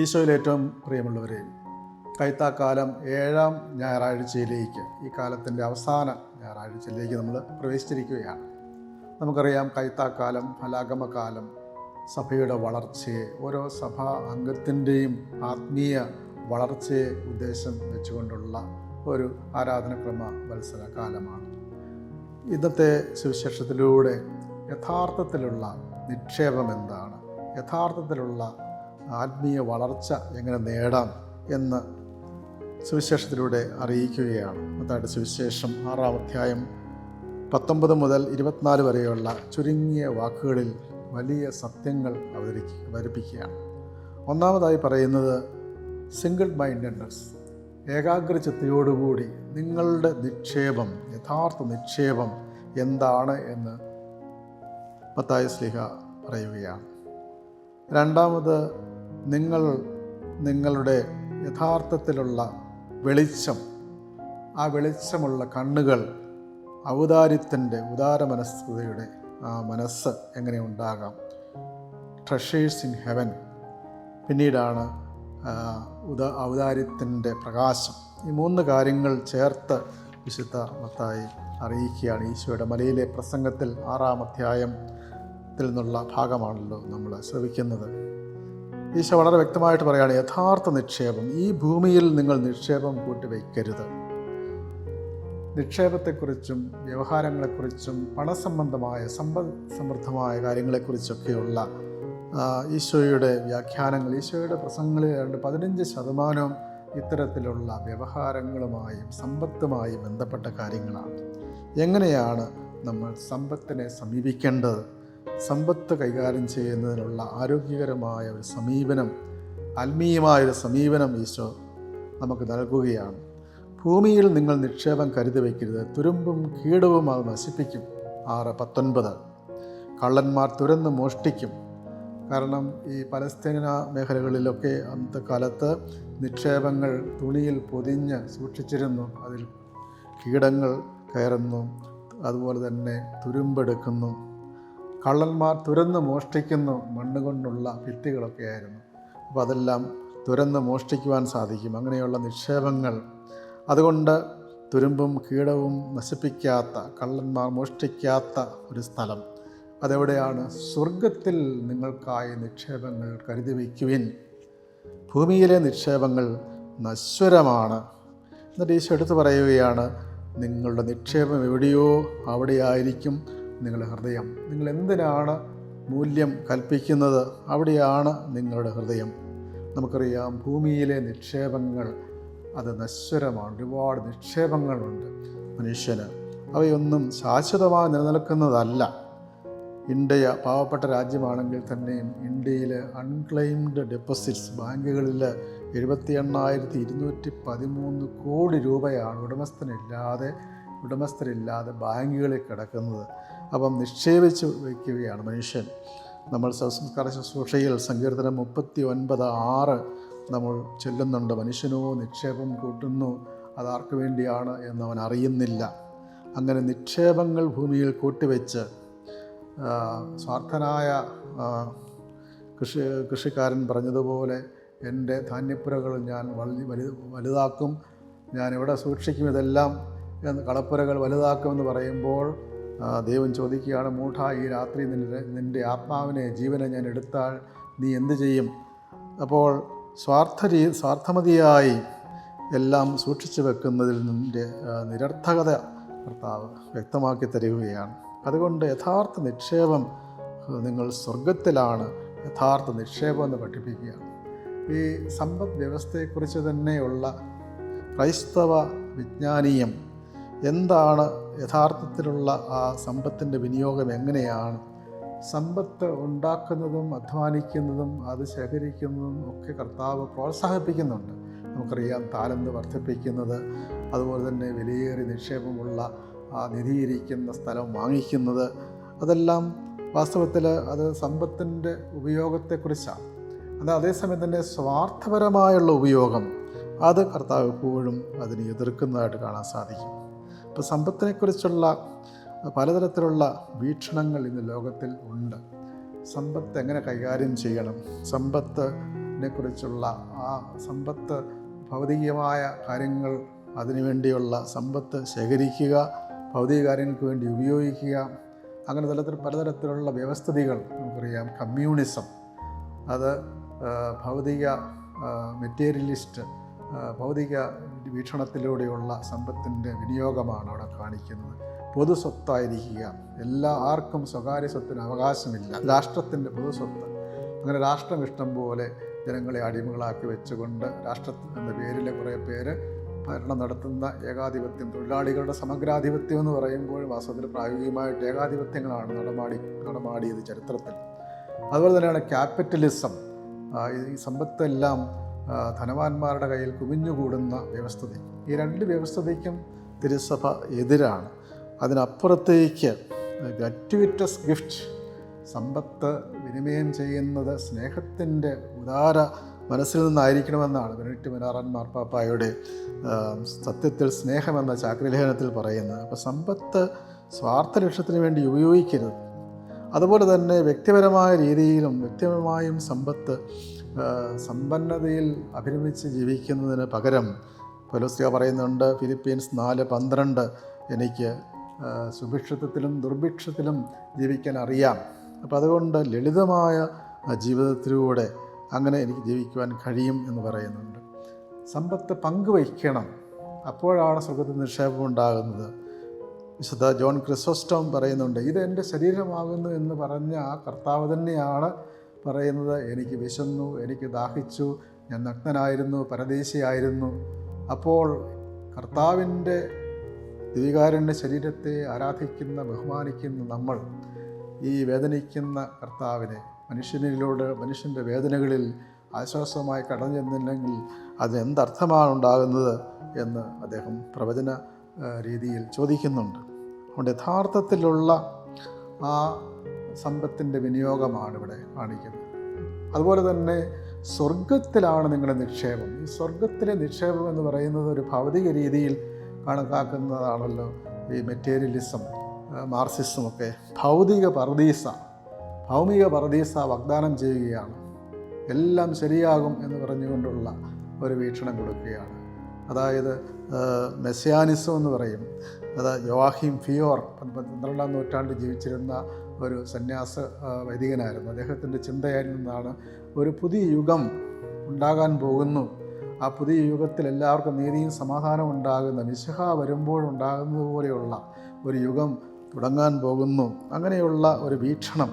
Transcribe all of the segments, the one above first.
ഈശോയിൽ ഏറ്റവും പ്രിയമുള്ളവരെ കൈത്താക്കാലം ഏഴാം ഞായറാഴ്ചയിലേക്ക് ഈ കാലത്തിന്റെ അവസാന ഞായറാഴ്ചയിലേക്ക് നമ്മൾ പ്രവേശിച്ചിരിക്കുകയാണ്. നമുക്കറിയാം കൈത്താക്കാലം ഫലാഗമകാലം സഭയുടെ വളർച്ചയെ ഓരോ സഭാ അംഗത്തിന്റെയും ആത്മീയ വളർച്ചയെ ഉദ്ദേശം വെച്ചുകൊണ്ടുള്ള ഒരു ആരാധനക്രമ മത്സര കാലമാണ് ഇന്നത്തെ സുവിശേഷത്തിലൂടെ യഥാർത്ഥത്തിലുള്ള നിക്ഷേപം എന്താണ്? യഥാർത്ഥത്തിലുള്ള ആത്മീയ വളർച്ച എങ്ങനെ നേടാം എന്ന് സുവിശേഷത്തിലൂടെ അറിയിക്കുകയാണ്. അതായത് സുവിശേഷം ആറാം അധ്യായം പത്തൊമ്പത് മുതൽ ഇരുപത്തിനാല് വരെയുള്ള ചുരുങ്ങിയ വാക്കുകളിൽ വലിയ സത്യങ്ങൾ അവതരിക്കുക അവതരിപ്പിക്കുകയാണ്. ഒന്നാമതായി പറയുന്നത് സിംഗിൾ മൈൻഡഡ്നെസ് ഏകാഗ്രചിത്തയോടുകൂടി നിങ്ങളുടെ നിക്ഷേപം യഥാർത്ഥ നിക്ഷേപം എന്താണ് എന്ന് മത്തായ സ്ലിഹ പറയുകയാണ്. രണ്ടാമത് നിങ്ങൾ നിങ്ങളുടെ യഥാർത്ഥത്തിലുള്ള വെളിച്ചം ആ വെളിച്ചമുള്ള കണ്ണുകൾ ഔദാര്യത്തിന്റെ ഉദാര മനസ്കൃതയുടെ ആ മനസ്സ് എങ്ങനെ ഉണ്ടാകാം? ട്രഷേഴ്സ് ഇൻ ഹെവൻ പിന്നീടാണ് ഉദ ഔദാര്യത്തിന്റെ പ്രകാശം. ഈ മൂന്ന് കാര്യങ്ങൾ ചേർത്ത് വിശുദ്ധ മത്തായി അറിയിക്കുകയാണ്. ഈശോയുടെ മലയിലെ പ്രസംഗത്തിൽ ആറാം അധ്യായത്തിൽ നിന്നുള്ള ഭാഗമാണല്ലോ നമ്മൾ ശ്രവിക്കുന്നത്. ഈശോ വളരെ വ്യക്തമായിട്ട് പറയുകയാണ് യഥാർത്ഥ നിക്ഷേപം ഈ ഭൂമിയിൽ നിങ്ങൾ നിക്ഷേപം കൂട്ടിവയ്ക്കരുത് നിക്ഷേപത്തെക്കുറിച്ചും വ്യവഹാരങ്ങളെക്കുറിച്ചും പണസംബന്ധമായ സമ്പദ് സമൃദ്ധമായ കാര്യങ്ങളെക്കുറിച്ചൊക്കെയുള്ള ഈശോയുടെ വ്യാഖ്യാനങ്ങൾ ഈശോയുടെ പ്രസംഗങ്ങളിൽ ഏതാണ്ട് പതിനഞ്ച് ശതമാനവും ഇത്തരത്തിലുള്ള വ്യവഹാരങ്ങളുമായും സമ്പത്തുമായും ബന്ധപ്പെട്ട കാര്യങ്ങളാണ്. എങ്ങനെയാണ് നമ്മൾ സമ്പത്തിനെ സമീപിക്കേണ്ടത്? സമ്പത്ത് കൈകാര്യം ചെയ്യുന്നതിനുള്ള ആരോഗ്യകരമായ ഒരു സമീപനം ആത്മീയമായൊരു സമീപനം ഈശോ നമുക്ക് നൽകുകയാണ്. ഭൂമിയിൽ നിങ്ങൾ നിക്ഷേപം കരുതി വയ്ക്കരുത് തുരുമ്പും കീടവും അത് നശിപ്പിക്കും. ആറ് പത്തൊൻപത്. കള്ളന്മാർ തുരന്ന് മോഷ്ടിക്കും. കാരണം ഈ പലസ്തീന മേഖലകളിലൊക്കെ അന്നത്തെ കാലത്ത് നിക്ഷേപങ്ങൾ തുണിയിൽ പൊതിഞ്ഞ് സൂക്ഷിച്ചിരുന്നു. അതിൽ കീടങ്ങൾ കയറുന്നു. അതുപോലെ തന്നെ തുരുമ്പെടുക്കുന്നു. കള്ളന്മാർ തുരന്ന് മോഷ്ടിക്കുന്നു മണ്ണ് കൊണ്ടുള്ള ഭിത്തികളൊക്കെ ആയിരുന്നു അപ്പോൾ അതെല്ലാം തുരന്ന് മോഷ്ടിക്കുവാൻ സാധിക്കും. അങ്ങനെയുള്ള നിക്ഷേപങ്ങൾ. അതുകൊണ്ട് തുരുമ്പും കീടവും നശിപ്പിക്കാത്ത കള്ളന്മാർ മോഷ്ടിക്കാത്ത ഒരു സ്ഥലം. അതെവിടെയാണ്? സ്വർഗത്തിൽ നിങ്ങൾക്കായി നിക്ഷേപങ്ങൾ കരുതി വയ്ക്കുവിൻ ഭൂമിയിലെ നിക്ഷേപങ്ങൾ നശ്വരമാണ്. എന്നിട്ട് ഈശോ എടുത്തു പറയുകയാണ് നിങ്ങളുടെ നിക്ഷേപം എവിടെയോ അവിടെയായിരിക്കും. നിങ്ങളുടെ ഹൃദയം. നിങ്ങൾ എന്തിനാണ് മൂല്യം കൽപ്പിക്കുന്നത്? അവിടെയാണ് നിങ്ങളുടെ ഹൃദയം. നമുക്കറിയാം ഭൂമിയിലെ നിക്ഷേപങ്ങൾ അത് നശ്വരമാണ്. ഒരുപാട് നിക്ഷേപങ്ങളുണ്ട് മനുഷ്യന്. അവയൊന്നും ശാശ്വതമായി നിലനിൽക്കുന്നതല്ല. ഇന്ത്യ പാവപ്പെട്ട രാജ്യമാണെങ്കിൽ തന്നെയും ഇന്ത്യയിൽ അൺക്ലെയിംഡ് ഡെപ്പോസിറ്റ്സ് ബാങ്കുകളിൽ എഴുപത്തി എണ്ണായിരത്തി ഇരുന്നൂറ്റി പതിമൂന്ന് കോടി രൂപയാണ് ഉടമസ്ഥനില്ലാതെ ഉടമസ്ഥരില്ലാതെ ബാങ്കുകളിൽ കിടക്കുന്നത്. അപ്പം നിക്ഷേപിച്ച് വയ്ക്കുകയാണ് മനുഷ്യൻ. നമ്മൾ സംസ്കാര ശുശ്രൂഷയിൽ സങ്കീർത്തനം മുപ്പത്തി ഒൻപത് ആറ് നമ്മൾ ചെല്ലുന്നുണ്ട്. മനുഷ്യനോ നിക്ഷേപം കൂട്ടുന്നു അതാർക്ക് വേണ്ടിയാണ് എന്ന് അവൻ അറിയുന്നില്ല. അങ്ങനെ നിക്ഷേപങ്ങൾ ഭൂമിയിൽ കൂട്ടിവെച്ച് സ്വാർത്ഥനായ കൃഷി കൃഷിക്കാരൻ പറഞ്ഞതുപോലെ എന്റെ ധാന്യപ്പുരകൾ ഞാൻ വളി വലു വലുതാക്കും ഞാൻ എവിടെ സൂക്ഷിക്കും ഇതെല്ലാം? എന്ന് കളപ്പുരകൾ വലുതാക്കുമെന്ന് പറയുമ്പോൾ ദൈവം ചോദിക്കുകയാണ് മൂഢ ഈ രാത്രി നിന്റെ നിന്റെ ആത്മാവിനെ ജീവനെ ഞാൻ എടുത്താൽ നീ എന്ത് ചെയ്യും? അപ്പോൾ സ്വാർത്ഥ രീ സ്വാർത്ഥമതിയായി എല്ലാം സൂക്ഷിച്ചു വെക്കുന്നതിൽ നിന്റെ നിരർത്ഥകത കർത്താവ് വ്യക്തമാക്കി തരികയാണ്. അതുകൊണ്ട് യഥാർത്ഥ നിക്ഷേപം നിങ്ങൾ സ്വർഗത്തിലാണ് യഥാർത്ഥ നിക്ഷേപം എന്ന് പഠിപ്പിക്കുകയാണ്. ഈ സമ്പദ് വ്യവസ്ഥയെക്കുറിച്ച് തന്നെയുള്ള ക്രൈസ്തവ വിജ്ഞാനീയം എന്താണ് യഥാർത്ഥത്തിലുള്ള ആ സമ്പത്തിന്റെ വിനിയോഗം എങ്ങനെയാണ്? സമ്പത്ത് ഉണ്ടാക്കുന്നതും അധ്വാനിക്കുന്നതും അത് ശേഖരിക്കുന്നതും ഒക്കെ കർത്താവ് പ്രോത്സാഹിപ്പിക്കുന്നുണ്ട്. നമുക്കറിയാം താലന്ത് വർദ്ധിപ്പിക്കുന്നത് അതുപോലെ തന്നെ വിലയേറിയ നിക്ഷേപമുള്ള ആ നിധിയിരിക്കുന്ന സ്ഥലം വാങ്ങിക്കുന്നത് അതെല്ലാം വാസ്തവത്തിൽ അത് സമ്പത്തിന്റെ ഉപയോഗത്തെക്കുറിച്ചാണ്. അത് അതേസമയം തന്നെ സ്വാർത്ഥപരമായുള്ള ഉപയോഗം അത് കർത്താവ് എപ്പോഴും അതിനെ എതിർക്കുന്നതായിട്ട് കാണാൻ സാധിക്കും. ഇപ്പോൾ സമ്പത്തിനെക്കുറിച്ചുള്ള പലതരത്തിലുള്ള വീക്ഷണങ്ങൾ ഇന്ന് ലോകത്തിൽ ഉണ്ട്. സമ്പത്ത് എങ്ങനെ കൈകാര്യം ചെയ്യണം? സമ്പത്ത് ിനെക്കുറിച്ചുള്ള ആ സമ്പത്ത് ഭൗതികമായ കാര്യങ്ങൾ അതിനുവേണ്ടിയുള്ള സമ്പത്ത് ശേഖരിക്കുക ഭൗതിക കാര്യങ്ങൾക്ക് വേണ്ടി ഉപയോഗിക്കുക അങ്ങനെ തലത്തിൽ പലതരത്തിലുള്ള വ്യവസ്ഥിതികൾ നമുക്കറിയാം. കമ്മ്യൂണിസം അത് ഭൗതിക മെറ്റീരിയലിസ്റ്റ് ഭൗതിക വീക്ഷണത്തിലൂടെയുള്ള സമ്പത്തിന്റെ വിനിയോഗമാണ് അവിടെ കാണിക്കുന്നത്. പൊതു സ്വത്തായിരിക്കുക. എല്ലാ ആർക്കും സ്വകാര്യ സ്വത്തിന് അവകാശമില്ല. രാഷ്ട്രത്തിന്റെ പൊതു സ്വത്ത്. അങ്ങനെ രാഷ്ട്രം ഇഷ്ടം പോലെ ജനങ്ങളെ അടിമകളാക്കി വെച്ചുകൊണ്ട് രാഷ്ട്രത്തിന്റെ പേരിൽ കുറേ പേര് ഭരണം നടത്തുന്ന ഏകാധിപത്യം തൊഴിലാളികളുടെ സമഗ്രാധിപത്യം എന്ന് പറയുമ്പോൾ വാസ്തവത്തിൽ പ്രായോഗികമായിട്ട് ഏകാധിപത്യങ്ങളാണ് നടമാടി നടമാടിയത് ചരിത്രത്തിൽ. അതുപോലെ തന്നെയാണ് ക്യാപിറ്റലിസം. ഈ സമ്പത്തെല്ലാം ധനവാന്മാരുടെ കയ്യിൽ കുമിഞ്ഞുകൂടുന്ന വ്യവസ്ഥിതി ഈ രണ്ട് വ്യവസ്ഥതയ്ക്കും തിരുസഭ എതിരാണ്. അതിനപ്പുറത്തേക്ക് ഗ്രറ്റുവിറ്റസ് ഗിഫ്റ്റ് സമ്പത്ത് വിനിമയം ചെയ്യുന്നത് സ്നേഹത്തിന്റെ ഉദാര മനസ്സിൽ നിന്നായിരിക്കണമെന്നാണ് ബെനിറ്റ് മിനാറാൻ മാർപ്പാപ്പായുടെ സത്യത്തിൽ സ്നേഹമെന്ന ചാക്രിലേഖനത്തിൽ പറയുന്നത്. അപ്പോൾ സമ്പത്ത് സ്വാർത്ഥ ലക്ഷ്യത്തിന് വേണ്ടി ഉപയോഗിക്കരുത്. അതുപോലെ തന്നെ വ്യക്തിപരമായ രീതിയിലും വ്യക്തിപരമായും സമ്പത്ത് സമ്പന്നതയിൽ അഭിരമിച്ച് ജീവിക്കുന്നതിന് പകരം പലോസ്യ പറയുന്നുണ്ട് ഫിലിപ്പീൻസ് നാല് പന്ത്രണ്ട് എനിക്ക് സുഭിക്ഷത്വത്തിലും ദുർഭിക്ഷത്തിലും ജീവിക്കാൻ അറിയാം. അപ്പോൾ അതുകൊണ്ട് ലളിതമായ ജീവിതത്തിലൂടെ അങ്ങനെ എനിക്ക് ജീവിക്കുവാൻ കഴിയും എന്ന് പറയുന്നുണ്ട്. സമ്പത്ത് പങ്കുവയ്ക്കണം. അപ്പോഴാണ് സുഖത്തിൽ നിക്ഷേപം ഉണ്ടാകുന്നത്. വിശുദ്ധ ജോൺ ക്രിസോസ്റ്റോം പറയുന്നുണ്ട് ഇത് എന്റെ ശരീരമാകുന്നു എന്ന് പറഞ്ഞ ആ കർത്താവ് തന്നെയാണ് പറയുന്നത് എനിക്ക് വിശന്നു എനിക്ക് ദാഹിച്ചു ഞാൻ നഗ്നനായിരുന്നു പരദേശിയായിരുന്നു. അപ്പോൾ കർത്താവിന്റെ ദിവികാരന്റെ ശരീരത്തെ ആരാധിക്കുന്ന ബഹുമാനിക്കുന്ന നമ്മൾ ഈ വേദനിക്കുന്ന കർത്താവിനെ മനുഷ്യനിലൂടെ മനുഷ്യന്റെ വേദനകളിൽ ആശ്വാസമായി കടന്നു ചെന്നില്ലെങ്കിൽ അത് എന്തർത്ഥമാണ് ഉണ്ടാകുന്നത് എന്ന് അദ്ദേഹം പ്രവചന രീതിയിൽ ചോദിക്കുന്നുണ്ട്. അതുകൊണ്ട് യഥാർത്ഥത്തിലുള്ള ആ സമ്പത്തിന്റെ വിനിയോഗമാണ് ഇവിടെ കാണിക്കുന്നത്. അതുപോലെ തന്നെ സ്വർഗത്തിലാണ് നിങ്ങളുടെ നിക്ഷേപം. ഈ സ്വർഗത്തിലെ നിക്ഷേപം എന്ന് പറയുന്നത് ഒരു ഭൗതിക രീതിയിൽ കണക്കാക്കുന്നതാണല്ലോ ഈ മെറ്റീരിയലിസം മാർസിസം ഒക്കെ. ഭൗതിക പർദീസ ഭൗമിക പർദീസ വാഗ്ദാനം ചെയ്യുകയാണ്. എല്ലാം ശരിയാകും എന്ന് പറഞ്ഞുകൊണ്ടുള്ള ഒരു വീക്ഷണം കൊടുക്കുകയാണ്. അതായത് മെസ്സിയാനിസം എന്ന് പറയും. അത് യോവാഹിം ഫിയോർ പന്ത്രണ്ടാം നൂറ്റാണ്ടിൽ ജീവിച്ചിരുന്ന ഒരു സന്യാസ വൈദികനായിരുന്നു. അദ്ദേഹത്തിന്റെ ചിന്തയിൽ നിന്നാണ് ഒരു പുതിയ യുഗം ഉണ്ടാകാൻ പോകുന്നു. ആ പുതിയ യുഗത്തിൽ എല്ലാവർക്കും നീതിയും സമാധാനവും ഉണ്ടാകുന്ന മിശഹ വരുമ്പോഴുണ്ടാകുന്നത് പോലെയുള്ള ഒരു യുഗം തുടങ്ങാൻ പോകുന്നു. അങ്ങനെയുള്ള ഒരു വീക്ഷണം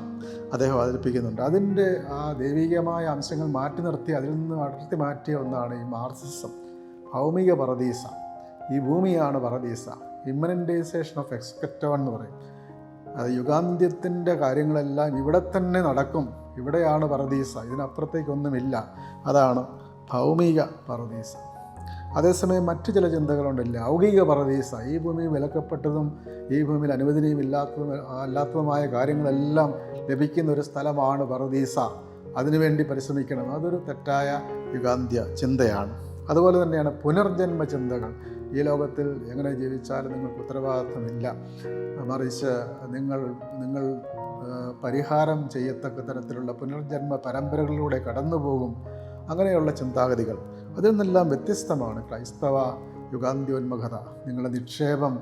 അദ്ദേഹം അവതരിപ്പിക്കുന്നുണ്ട്. അതിന്റെ ആ ദൈവികമായ അംശങ്ങൾ മാറ്റി നിർത്തി അതിൽ നിന്ന് അടർത്തി മാറ്റിയ ഒന്നാണ് ഈ മാർസിസം ഭൗമിക പറദീസ ഈ ഭൂമിയാണ് പറദീസ ഇമ്മനന്റൈസേഷൻ ഓഫ് എക്സ്പെക്റ്റോ എന്ന് പറയും. അത് യുഗാന്ത്യത്തിന്റെ കാര്യങ്ങളെല്ലാം ഇവിടെ തന്നെ നടക്കും. ഇവിടെയാണ് പറദീസ ഇതിനപ്പുറത്തേക്കൊന്നുമില്ല. അതാണ് ഭൗമിക പറദീസ അതേസമയം മറ്റു ചില ചിന്തകളുണ്ട്. ലൗകിക പറദീസ ഈ ഭൂമി വിലക്കപ്പെട്ടതും ഈ ഭൂമിയിൽ അനുവദനീയം ഇല്ലാത്തതും അല്ലാത്തതുമായ കാര്യങ്ങളെല്ലാം ലഭിക്കുന്ന ഒരു സ്ഥലമാണ് പറദീസ അതിനുവേണ്ടി പരിശ്രമിക്കണം. അതൊരു തെറ്റായ യുഗാന്ത്യ ചിന്തയാണ്. അതുപോലെ തന്നെയാണ് പുനർജന്മ ചിന്തകൾ. ഈ ലോകത്തിൽ എങ്ങനെ ജീവിച്ചാലും നിങ്ങൾക്ക് ഉത്തരവാദിത്വമില്ല. മറിച്ച് നിങ്ങൾ നിങ്ങൾ പരിഹാരം ചെയ്യത്തക്ക തരത്തിലുള്ള പുനർജന്മ പരമ്പരകളിലൂടെ കടന്നുപോകും അങ്ങനെയുള്ള ചിന്താഗതികൾ. അതിൽ നിന്നെല്ലാം വ്യത്യസ്തമാണ് ക്രൈസ്തവ യുഗാന്ത്യോന്മുഖത നിങ്ങളുടെ നിക്ഷേപം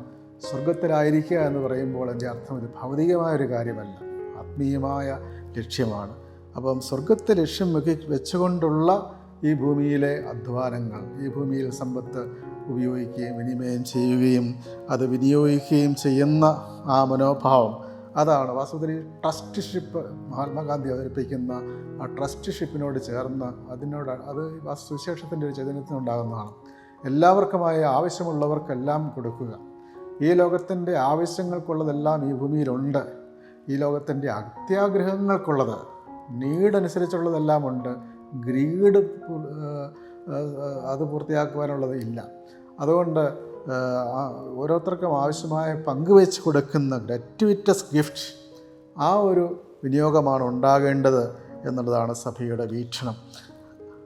സ്വർഗത്തിലായിരിക്കുക എന്ന് പറയുമ്പോൾ എന്റെ അർത്ഥം ഇത് ഭൗതികമായ ഒരു കാര്യമല്ല ആത്മീയമായ ലക്ഷ്യമാണ്. അപ്പം സ്വർഗത്തെ ലക്ഷ്യം വെച്ചുകൊണ്ടുള്ള ഈ ഭൂമിയിലെ അധ്വാനങ്ങൾ ഈ ഭൂമിയിൽ സമ്പത്ത് ഉപയോഗിക്കുകയും വിനിമയം ചെയ്യുകയും അത് വിനിയോഗിക്കുകയും ചെയ്യുന്ന ആ മനോഭാവം അതാണ് വാസ്തവത്തിൽ ട്രസ്റ്റ്ഷിപ്പ്. മഹാത്മാഗാന്ധി അവതരിപ്പിക്കുന്ന ആ ട്രസ്റ്റ്ഷിപ്പിനോട് ചേർന്ന് അതിനോട് അത് സുവിശേഷത്തിന്റെ ഒരു ചൈതന്യത്തിനുണ്ടാകുന്നതാണ്. എല്ലാവർക്കുമായ ആവശ്യമുള്ളവർക്കെല്ലാം കൊടുക്കുക. ഈ ലോകത്തിന്റെ ആവശ്യങ്ങൾക്കുള്ളതെല്ലാം ഈ ഭൂമിയിലുണ്ട്. ഈ ലോകത്തിന്റെ അത്യാഗ്രഹങ്ങൾക്കുള്ളത് നീടനുസരിച്ചുള്ളതെല്ലാം ഉണ്ട്. ഗ്രീഡ് അത് പൂർത്തിയാക്കുവാനുള്ളത് ഇല്ല. അതുകൊണ്ട് ഓരോരുത്തർക്കും ആവശ്യമായ പങ്കുവെച്ച് കൊടുക്കുന്ന ഗ്രറ്റുവിറ്റസ് ഗിഫ്റ്റ് ആ ഒരു വിനിയോഗമാണ് ഉണ്ടാകേണ്ടത് എന്നുള്ളതാണ് സഭയുടെ വീക്ഷണം.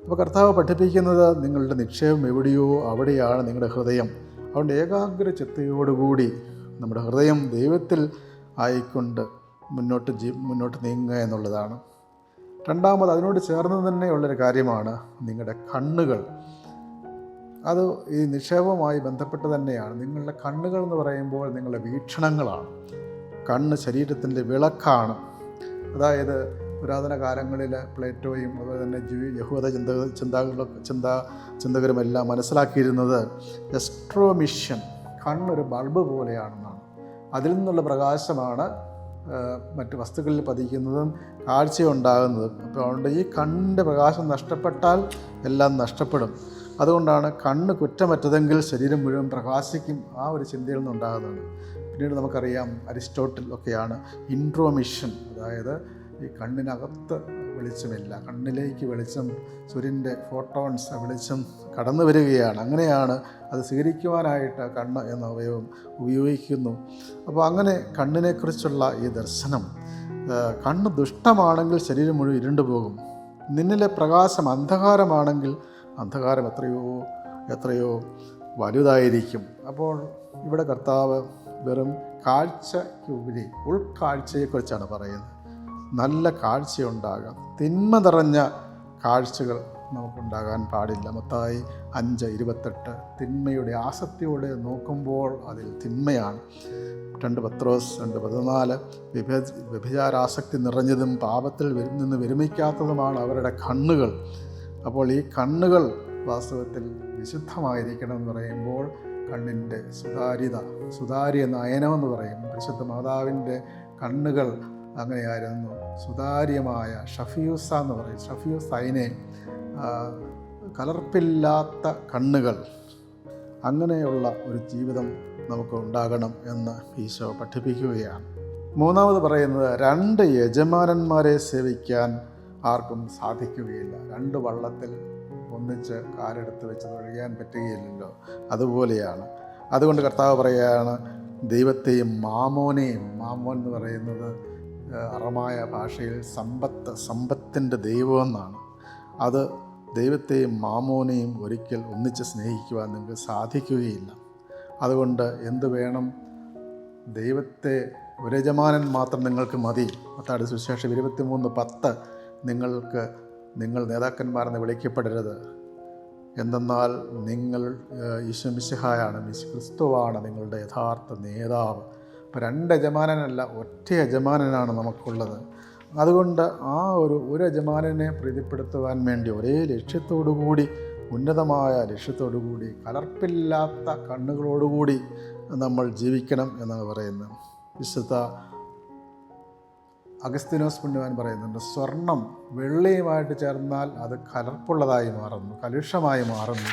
അപ്പോൾ കർത്താവ് പഠിപ്പിക്കുന്നത് നിങ്ങളുടെ നിക്ഷേപം എവിടെയോ അവിടെയാണ് നിങ്ങളുടെ ഹൃദയം. അതുകൊണ്ട് ഏകാഗ്ര ചിത്തയോടുകൂടി നമ്മുടെ ഹൃദയം ദൈവത്തിൽ ആയിക്കൊണ്ട് മുന്നോട്ട് ജീ മുന്നോട്ട് നീങ്ങുക എന്നുള്ളതാണ്. രണ്ടാമത് അതിനോട് ചേർന്ന് തന്നെയുള്ളൊരു കാര്യമാണ് നിങ്ങളുടെ കണ്ണുകൾ. അത് ഈ നിക്ഷേപവുമായി ബന്ധപ്പെട്ട് തന്നെയാണ്. നിങ്ങളുടെ കണ്ണുകൾ എന്ന് പറയുമ്പോൾ നിങ്ങളുടെ വീക്ഷണങ്ങളാണ്. കണ്ണ് ശരീരത്തിന്റെ വിളക്കാണ്. അതായത് പുരാതന കാലങ്ങളിൽ പ്ലേറ്റോയും അതുപോലെ തന്നെ ജീവി യഹൂദ ചിന്ത ചിന്താകളും ചിന്താ ചിന്തകരുമെല്ലാം മനസ്സിലാക്കിയിരുന്നത് എസ്ട്രോമിഷ്യൻ കണ്ണൊരു ബൾബ് പോലെയാണെന്നാണ്. അതിൽ നിന്നുള്ള പ്രകാശമാണ് മറ്റ് വസ്തുക്കളിൽ പതിക്കുന്നതും കാഴ്ചയുണ്ടാകുന്നതും. അപ്പോൾ അതുകൊണ്ട് ഈ കണ്ണിന്റെ പ്രകാശം നഷ്ടപ്പെട്ടാൽ എല്ലാം നഷ്ടപ്പെടും. അതുകൊണ്ടാണ് കണ്ണ് കുറ്റമറ്റതെങ്കിൽ ശരീരം മുഴുവൻ പ്രകാശിക്കും ആ ഒരു ചിന്തയിൽ നിന്നുണ്ടാകുന്നതാണ് പിന്നീട് നമുക്കറിയാം അരിസ്റ്റോട്ടിൽ ഒക്കെയാണ് ഇൻട്രോമിഷൻ അതായത് ഈ കണ്ണിനകത്ത് വെളിച്ചമില്ല കണ്ണിലേക്ക് വെളിച്ചം സൂര്യന്റെ ഫോട്ടോൺസ് വെളിച്ചം കടന്നു വരികയാണ്. അങ്ങനെയാണ് അത് സ്വീകരിക്കുവാനായിട്ട് കണ്ണ് എന്ന അവയവം ഉപയോഗിക്കുന്നു. അപ്പോൾ അങ്ങനെ കണ്ണിനെക്കുറിച്ചുള്ള ഈ ദർശനം കണ്ണ് ദുഷ്ടമാണെങ്കിൽ ശരീരം മുഴുവൻ ഇരുണ്ടു പോകും. നിന്നിലെ പ്രകാശം അന്ധകാരമാണെങ്കിൽ അന്ധകാരം എത്രയോ എത്രയോ വലുതായിരിക്കും. അപ്പോൾ ഇവിടെ കർത്താവ് വെറും കാഴ്ചയ്ക്കുപരി ഉൾക്കാഴ്ചയെക്കുറിച്ചാണ് പറയുന്നത്. നല്ല കാഴ്ചയുണ്ടാകാം. തിന്മ നിറഞ്ഞ കാഴ്ചകൾ നമുക്കുണ്ടാകാൻ പാടില്ല. മൊത്തമായി അഞ്ച് ഇരുപത്തെട്ട്. തിന്മയുടെ ആസക്തിയോടെ നോക്കുമ്പോൾ അതിൽ തിന്മയാണ്. രണ്ട് പത്രോസ് രണ്ട് പതിനാല്. വിഭ വ്യഭിചാരാസക്തി നിറഞ്ഞതും പാപത്തിൽ നിന്ന് വിരമിക്കാത്തതുമാണ് അവരുടെ കണ്ണുകൾ. അപ്പോൾ ഈ കണ്ണുകൾ വാസ്തവത്തിൽ വിശുദ്ധമായിരിക്കണം എന്ന് പറയുമ്പോൾ കണ്ണിന്റെ സുതാര്യത സുതാര്യ നയനമെന്ന് പറയും പരിശുദ്ധ മാതാവിന്റെ കണ്ണുകൾ അങ്ങനെയായിരുന്നു. സുതാര്യമായ ഷഫിയൂസ എന്ന് പറയും. ഷഫിയൂസ അതിനെ കലർപ്പില്ലാത്ത കണ്ണുകൾ അങ്ങനെയുള്ള ഒരു ജീവിതം നമുക്ക് ഉണ്ടാകണം എന്ന് ഈശോ പഠിപ്പിക്കുകയാണ്. മൂന്നാമത് പറയുന്നത് രണ്ട് യജമാനന്മാരെ സേവിക്കാൻ ആർക്കും സാധിക്കുകയില്ല. രണ്ട് വള്ളത്തിൽ ഒന്നിച്ച് കാലെടുത്ത് വെച്ച് തൊഴിയാൻ പറ്റുകയില്ലല്ലോ. അതുപോലെയാണ്. അതുകൊണ്ട് കർത്താവ് പറയുകയാണ് ദൈവത്തെയും മാമോനെയും മാമോൻ എന്ന് പറയുന്നത് അറമായ ഭാഷയിൽ സമ്പത്ത് സമ്പത്തിന്റെ ദൈവമെന്നാണ്. അത് ദൈവത്തെയും മാമോനെയും ഒരിക്കൽ ഒന്നിച്ച് സ്നേഹിക്കുവാൻ നിങ്ങൾക്ക് സാധിക്കുകയില്ല. അതുകൊണ്ട് എന്ത് വേണം? ദൈവത്തെ ഒരു യജമാനൻ മാത്രം നിങ്ങൾക്ക് മതി. പത്താട് സുശേഷം ഇരുപത്തിമൂന്ന് പത്ത് നിങ്ങൾക്ക് നിങ്ങൾ നേതാക്കന്മാരെന്ന് വിളിക്കപ്പെടരുത്. എന്തെന്നാൽ നിങ്ങൾ ഈശ്വമിശിഹായാണ് മിശ് ക്രിസ്തുവാണ് നിങ്ങളുടെ യഥാർത്ഥ നേതാവ്. അപ്പോൾ രണ്ട് യജമാനനല്ല ഒറ്റ യജമാനനാണ് നമുക്കുള്ളത്. അതുകൊണ്ട് ആ ഒരു ഒരു യജമാനനെ പ്രീതിപ്പെടുത്തുവാൻ വേണ്ടി ഒരേ ലക്ഷ്യത്തോടു കൂടി ഉന്നതമായ ലക്ഷ്യത്തോടു കൂടി കലർപ്പില്ലാത്ത കണ്ണുകളോടുകൂടി നമ്മൾ ജീവിക്കണം എന്നാണ് പറയുന്നത്. വിശുദ്ധ അഗസ്തിനോസ് പുണ്യവാൻ പറയുന്നുണ്ട് സ്വർണം വെള്ളിയുമായിട്ട് ചേർന്നാൽ അത് കലർപ്പുള്ളതായി മാറുന്നു കലുഷമായി മാറുന്നു.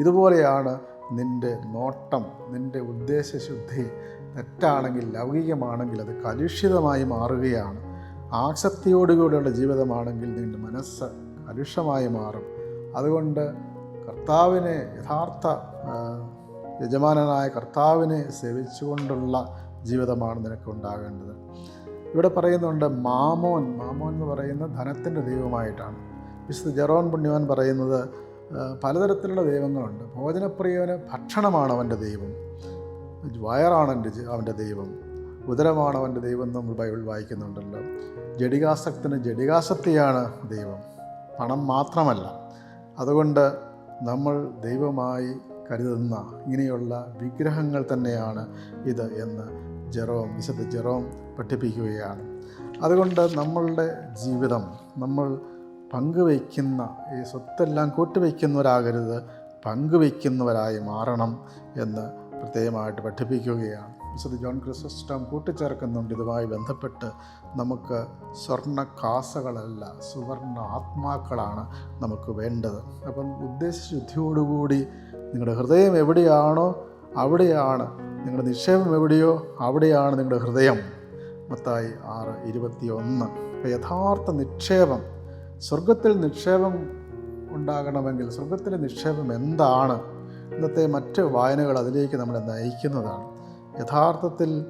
ഇതുപോലെയാണ് നിന്റെ നോട്ടം നിന്റെ ഉദ്ദേശശുദ്ധി തെറ്റാണെങ്കിൽ ലൗകികമാണെങ്കിൽ അത് കലുഷിതമായി മാറുകയാണ്. ആസക്തിയോടുകൂടിയുള്ള ജീവിതമാണെങ്കിൽ നിന്റെ മനസ്സ് കലുഷമായി മാറും. അതുകൊണ്ട് കർത്താവിനെ യഥാർത്ഥ യജമാനനായ കർത്താവിനെ സേവിച്ചുകൊണ്ടുള്ള ജീവിതമാണ് നിനക്ക് ഉണ്ടാകേണ്ടത്. ഇവിടെ പറയുന്നുണ്ട് മാമോൻ മാമോൻ എന്ന് പറയുന്ന ധനത്തിന്റെ ദൈവമായിട്ടാണ്. വിശുദ്ധ ജെറോൻ പുണ്യവാൻ പറയുന്നത് പലതരത്തിലുള്ള ദൈവങ്ങളുണ്ട്. ഭോജനപ്രിയവന് ഭക്ഷണമാണ് അവന്റെ ദൈവം. വയറാണ് എന്റെ അവന്റെ ദൈവം. ഉദരമാണ് അവന്റെ ദൈവം നമ്മൾ ബൈബിൾ വായിക്കുന്നുണ്ടല്ലോ. ജഡികാസക്തിന് ജഡികാസക്തിയാണ് ദൈവം. പണം മാത്രമല്ല. അതുകൊണ്ട് നമ്മൾ ദൈവമായി കരുതുന്ന ഇങ്ങനെയുള്ള വിഗ്രഹങ്ങൾ തന്നെയാണ് ഇത് എന്ന് ജെറോം വിശദ ജെറോം പഠിപ്പിക്കുകയാണ്. അതുകൊണ്ട് നമ്മളുടെ ജീവിതം നമ്മൾ പങ്കുവയ്ക്കുന്ന ഈ സ്വത്തെല്ലാം കൂട്ടിവയ്ക്കുന്നവരാകരുത്. പങ്കുവയ്ക്കുന്നവരായി മാറണം എന്ന് പ്രത്യേകമായിട്ട് പഠിപ്പിക്കുകയാണ്. വിശുദ്ധ ജോൺ ക്രിസോസ്റ്റം കൂട്ടിച്ചേർക്കുന്നുണ്ട്. ഇതുമായി ബന്ധപ്പെട്ട് നമുക്ക് സ്വർണ കാസകളല്ല സുവർണ ആത്മാക്കളാണ് നമുക്ക് വേണ്ടത്. അപ്പം ഉദ്ദേശശുദ്ധിയോടുകൂടി നിങ്ങളുടെ ഹൃദയം എവിടെയാണോ അവിടെയാണ്. നിങ്ങളുടെ നിക്ഷേപം എവിടെയോ അവിടെയാണ് നിങ്ങളുടെ ഹൃദയം. മത്തായി ആറ് ഇരുപത്തി ഒന്ന് യഥാർത്ഥ നിക്ഷേപം സ്വർഗത്തിൽ നിക്ഷേപം ഉണ്ടാകണമെങ്കിൽ സ്വർഗത്തിലെ നിക്ഷേപം എന്താണ്? ഇന്നത്തെ മറ്റ് വായനകൾ അതിലേക്ക് നമ്മളെ നയിക്കുന്നതാണ്. യഥാർത്ഥത്തിൽ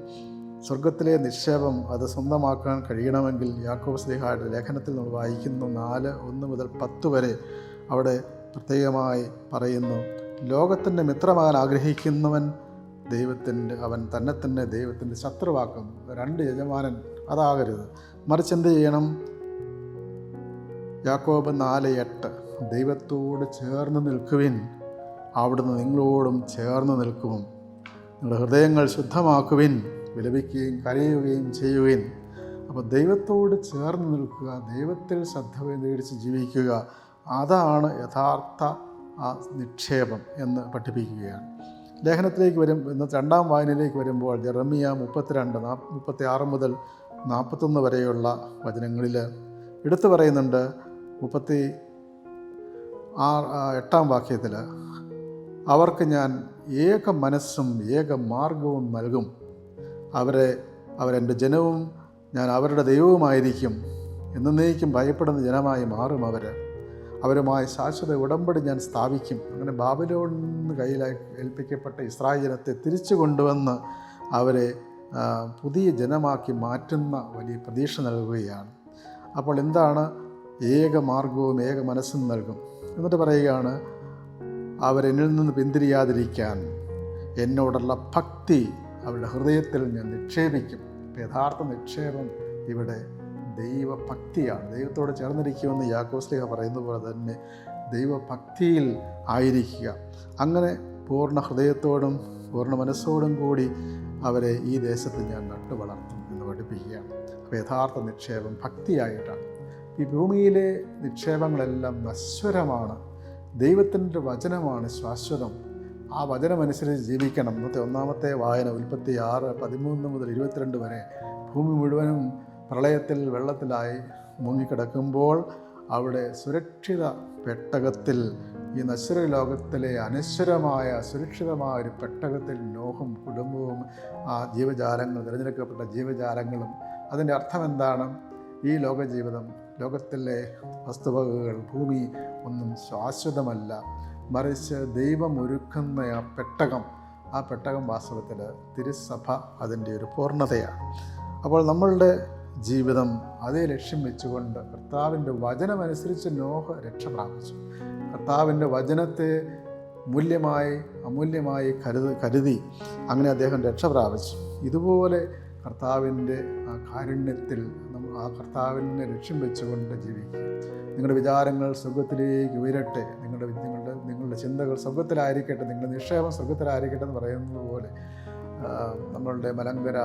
സ്വർഗത്തിലെ നിക്ഷേപം അത് സ്വന്തമാക്കാൻ കഴിയണമെങ്കിൽ യാക്കോബ് സ്ലിഹായുടെ ലേഖനത്തിൽ നമ്മൾ വായിക്കുന്നു നാല് ഒന്ന് മുതൽ പത്ത് വരെ അവിടെ പ്രത്യേകമായി പറയുന്നു ലോകത്തിന്റെ മിത്രമാകാൻ ആഗ്രഹിക്കുന്നവൻ ദൈവത്തിന്റെ അവൻ തന്നെ തന്നെ ദൈവത്തിന്റെ ശത്രുവാക്കുന്നു രണ്ട് യജമാനൻ അതാകരുത്. മറിച്ച് എന്ത് ചെയ്യണം? യാക്കോബ് നാല് എട്ട് ദൈവത്തോട് ചേർന്ന് നിൽക്കുവിൻ. അവിടുന്ന് നിങ്ങളോടും ചേർന്ന് നിൽക്കും നിങ്ങളുടെ ഹൃദയങ്ങൾ ശുദ്ധമാക്കുവിൻ വിലപിക്കുകയും കരയുകയും ചെയ്യുവിൻ. അപ്പോൾ ദൈവത്തോട് ചേർന്ന് നിൽക്കുക ദൈവത്തിൽ ശ്രദ്ധ കേന്ദ്രീകരിച്ച് ജീവിക്കുക അതാണ് യഥാർത്ഥ ആ നിക്ഷേപം എന്ന് പഠിപ്പിക്കുകയാണ്. ലേഖനത്തിലേക്ക് വരും ഇന്നത്തെ രണ്ടാം വായനയിലേക്ക് വരുമ്പോൾ ജെറമിയ മുപ്പത്തിരണ്ട് നാ മുപ്പത്തി ആറ് മുതൽ നാൽപ്പത്തൊന്ന് വരെയുള്ള വചനങ്ങളിൽ എടുത്തു പറയുന്നുണ്ട്. മുപ്പത്തി ആ, എട്ടാം വാക്യത്തിൽ അവർക്ക് ഞാൻ ഏക മനസ്സും ഏക മാർഗവും നൽകും. അവരെ അവരെന്റെ ജനവും ഞാൻ അവരുടെ ദൈവവുമായിരിക്കും. എന്നേക്കും ഭയപ്പെടുന്ന ജനമായി മാറും അവർ. അവരുമായി ശാശ്വത ഉടമ്പടി ഞാൻ സ്ഥാപിക്കും. അങ്ങനെ ബാബിലോണിന് കയ്യിലായി ഏൽപ്പിക്കപ്പെട്ട ഇസ്രായേൽ ജനത്തെ തിരിച്ചു കൊണ്ടുവന്ന് അവരെ പുതിയ ജനമാക്കി മാറ്റുന്ന വലിയ പ്രതീക്ഷ നൽകുകയാണ്. അപ്പോൾ എന്താണ്? ഏക മാർഗവും ഏക മനസ്സും നൽകും. എന്നിട്ട് പറയുകയാണ് അവരെന്നിൽ നിന്ന് പിന്തിരിയാതിരിക്കാൻ എന്നോടുള്ള ഭക്തി അവരുടെ ഹൃദയത്തിൽ ഞാൻ നിക്ഷേപിക്കും. യഥാർത്ഥ നിക്ഷേപം ഇവിടെ ദൈവഭക്തിയാണ്. ദൈവത്തോട് ചേർന്നിരിക്കുമെന്ന് യാക്കോസ്ലിഹ പറയുന്ന പോലെ തന്നെ ദൈവഭക്തിയിൽ ആയിരിക്കുക. അങ്ങനെ പൂർണ ഹൃദയത്തോടും പൂർണ മനസ്സോടും കൂടി അവരെ ഈ ദേശത്ത് ഞാൻ നട്ടു വളർത്തും എന്ന് പഠിപ്പിക്കുകയാണ്. അപ്പോൾ യഥാർത്ഥ നിക്ഷേപം ഭക്തിയായിട്ടാണ്. ഈ ഭൂമിയിലെ നിക്ഷേപങ്ങളെല്ലാം നശ്വരമാണ്. ദൈവത്തിന്റെ വചനമാണ് ശാശ്വതം. ആ വചനമനുസരിച്ച് ജീവിക്കണം. ഇന്നത്തെ ഒന്നാമത്തെ വായന ഉൽപ്പത്തി ആറ് പതിമൂന്ന് മുതൽ ഇരുപത്തിരണ്ട് വരെ ഭൂമി മുഴുവനും പ്രളയത്തിൽ വെള്ളത്തിലായി മുങ്ങിക്കിടക്കുമ്പോൾ അവിടെ സുരക്ഷിത പെട്ടകത്തിൽ ഈ നശ്വര ലോകത്തിലെ അനശ്വരമായ സുരക്ഷിതമായ ഒരു പെട്ടകത്തിൽ നോഹും കുടുംബവും ആ ജീവജാലങ്ങൾ തിരഞ്ഞെടുക്കപ്പെട്ട ജീവജാലങ്ങളും. അതിന്റെ അർത്ഥം എന്താണ് ഈ ലോക ജീവിതം ലോകത്തിലെ വസ്തുവകകൾ ഭൂമി ഒന്നും ശാശ്വതമല്ല. മറിച്ച് ദൈവം ഒരുക്കുന്ന ആ പെട്ടകം ആ പെട്ടകം വാസ്തവത്തിൽ തിരുസഭ അതിന്റെ ഒരു പൂർണതയാണ്. അപ്പോൾ നമ്മളുടെ ജീവിതം അതേ ലക്ഷ്യം വെച്ചുകൊണ്ട് കർത്താവിന്റെ വചനമനുസരിച്ച് നോഹ രക്ഷ പ്രാപിച്ചു. കർത്താവിന്റെ വചനത്തെ മൂല്യമായി അമൂല്യമായി കരുത് കരുതി അങ്ങനെ അദ്ദേഹം രക്ഷ പ്രാപിച്ചു. ഇതുപോലെ കർത്താവിന്റെ ആ കാരുണ്യത്തിൽ ആ കർത്താവിനെ ലക്ഷ്യം വെച്ചുകൊണ്ട് ജീവിക്കുക. നിങ്ങളുടെ വിചാരങ്ങൾ സ്വർഗത്തിലേക്ക് ഉയരട്ടെ. നിങ്ങളുടെ നിങ്ങളുടെ നിങ്ങളുടെ ചിന്തകൾ സ്വർഗത്തിലായിരിക്കട്ടെ നിങ്ങളുടെ നിക്ഷേപം സ്വർഗത്തിലായിരിക്കട്ടെ എന്ന് പറയുന്നത് പോലെ നമ്മളുടെ മലങ്കര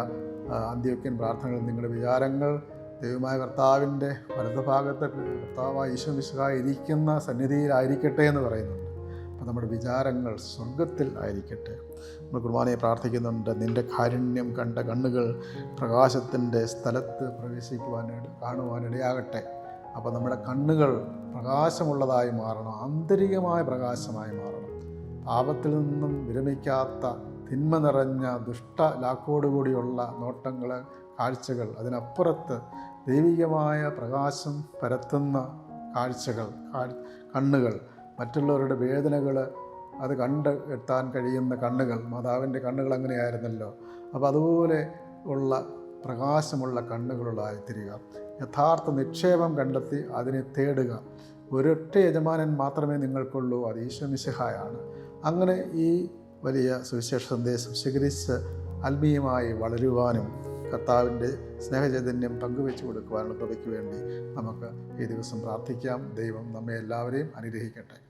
അന്ത്യോക്യൻ പ്രാർത്ഥനകൾ നിങ്ങളുടെ വിചാരങ്ങൾ ദൈവമായ കർത്താവിന്റെ വലതുഭാഗത്ത് കർത്താവായ ഈശോ മിശുഹായി ഇരിക്കുന്ന സന്നിധിയിലായിരിക്കട്ടെ എന്ന് പറയുന്നുണ്ട് അപ്പോൾ നമ്മുടെ വിചാരങ്ങൾ സ്വർഗത്തിൽ ആയിരിക്കട്ടെ. നമ്മൾ കുർബാനയെ പ്രാർത്ഥിക്കുന്നുണ്ട്. നിന്റെ കാരുണ്യം കണ്ട കണ്ണുകൾ പ്രകാശത്തിന്റെ സ്ഥലത്ത് പ്രവേശിക്കുവാനിട കാണുവാനിടയാകട്ടെ അപ്പോൾ നമ്മുടെ കണ്ണുകൾ പ്രകാശമുള്ളതായി മാറണം. ആന്തരികമായ പ്രകാശമായി മാറണം. പാപത്തിൽ നിന്നും വിരമിക്കാത്ത തിന്മ നിറഞ്ഞ ദുഷ്ട ലാക്കോടുകൂടിയുള്ള നോട്ടങ്ങൾ കാഴ്ചകൾ അതിനപ്പുറത്ത് ദൈവികമായ പ്രകാശം പരത്തുന്ന കാഴ്ചകൾ കണ്ണുകൾ മറ്റുള്ളവരുടെ വേദനകൾ അത് കണ്ട് എത്താൻ കഴിയുന്ന കണ്ണുകൾ മാതാവിന്റെ കണ്ണുകൾ അങ്ങനെയായിരുന്നല്ലോ. അപ്പോൾ അതുപോലെ ഉള്ള പ്രകാശമുള്ള കണ്ണുകളുള്ളതായി തിരിയുക. യഥാർത്ഥ നിക്ഷേപം കണ്ടെത്തി അതിനെ തേടുക. ഒരൊറ്റ യജമാനൻ മാത്രമേ നിങ്ങൾക്കുള്ളൂ അത് ഈശ്വമിശിഹായാണ് അങ്ങനെ ഈ വലിയ സുവിശേഷ സന്ദേശം സ്വീകരിച്ച് ആത്മീയമായി വളരുവാനും കർത്താവിന്റെ സ്നേഹചൈതന്യം പങ്കുവെച്ചു കൊടുക്കുവാനുള്ള കൃപയ്ക്ക് വേണ്ടി നമുക്ക് ഈ ദിവസം പ്രാർത്ഥിക്കാം. ദൈവം നമ്മെ എല്ലാവരെയും അനുഗ്രഹിക്കട്ടെ.